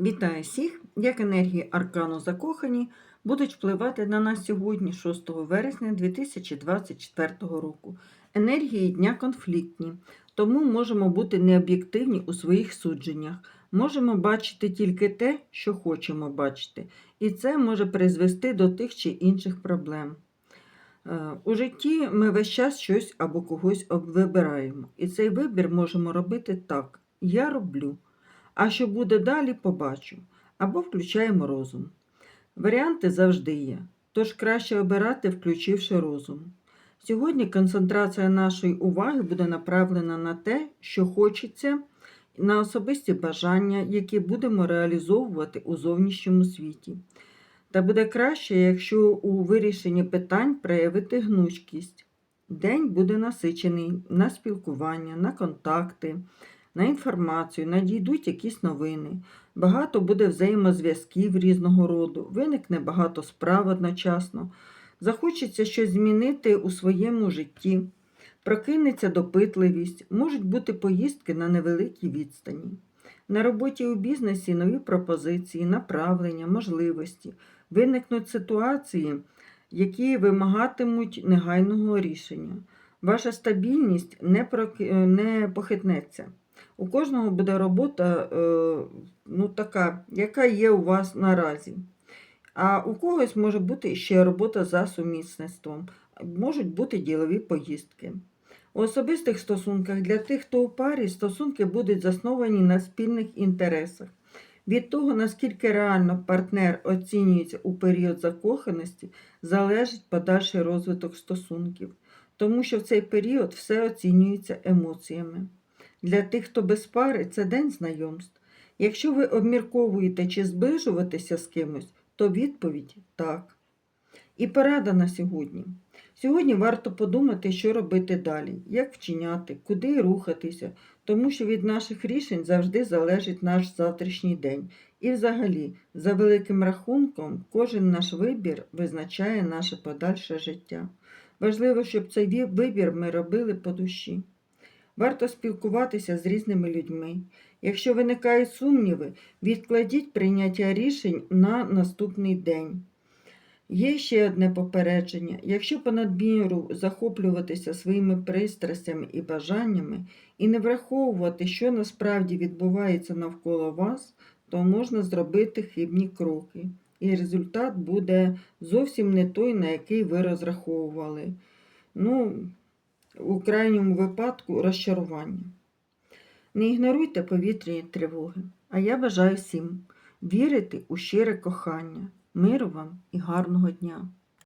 Вітаю всіх! Як енергії аркану закохані будуть впливати на нас сьогодні, 6 вересня 2024 року. Енергії дня конфліктні, тому можемо бути необ'єктивні у своїх судженнях. Можемо бачити тільки те, що хочемо бачити, і це може призвести до тих чи інших проблем. Е, У житті ми весь час щось або когось вибираємо, і цей вибір можемо робити так: я роблю. А що буде далі, побачу. Або включаємо розум. Варіанти завжди є, тож краще обирати, включивши розум. Сьогодні концентрація нашої уваги буде направлена на те, що хочеться, на особисті бажання, які будемо реалізовувати у зовнішньому світі. Та буде краще, якщо у вирішенні питань проявити гнучкість. День буде насичений на спілкування, на контакти, на інформацію, надійдуть якісь новини. Багато буде взаємозв'язків різного роду, виникне багато справ одночасно. Захочеться щось змінити у своєму житті, прокинеться допитливість, можуть бути поїздки на невеликій відстані. На роботі у бізнесі нові пропозиції, направлення, можливості. Виникнуть ситуації, які вимагатимуть негайного рішення. Ваша стабільність не, похитнеться. У кожного буде робота е, ну, така, яка є у вас наразі. А у когось може бути ще робота за сумісництвом, можуть бути ділові поїздки. У особистих стосунках для тих, хто у парі, стосунки будуть засновані на спільних інтересах. Від того, наскільки реально партнер оцінюється у період закоханості, залежить подальший розвиток стосунків, тому що в цей період все оцінюється емоціями. Для тих, хто без пари, це день знайомств. Якщо ви обмірковуєте чи зближуватися з кимось, то відповідь так. І порада на сьогодні. Сьогодні варто подумати, що робити далі, як вчиняти, куди рухатися, тому що від наших рішень завжди залежить наш завтрашній день. І взагалі, за великим рахунком, кожен наш вибір визначає наше подальше життя. Важливо, щоб цей вибір ми робили по душі. Варто спілкуватися з різними людьми. Якщо виникають сумніви, відкладіть прийняття рішень на наступний день. Є ще одне попередження: якщо понад міру захоплюватися своїми пристрастями і бажаннями і не враховувати, що насправді відбувається навколо вас, то можна зробити хибні кроки, і результат буде зовсім не той, на який ви розраховували. Ну, у крайньому випадку розчарування. Не ігноруйте повітряні тривоги, а я бажаю всім вірити у щире кохання, миру вам і гарного дня.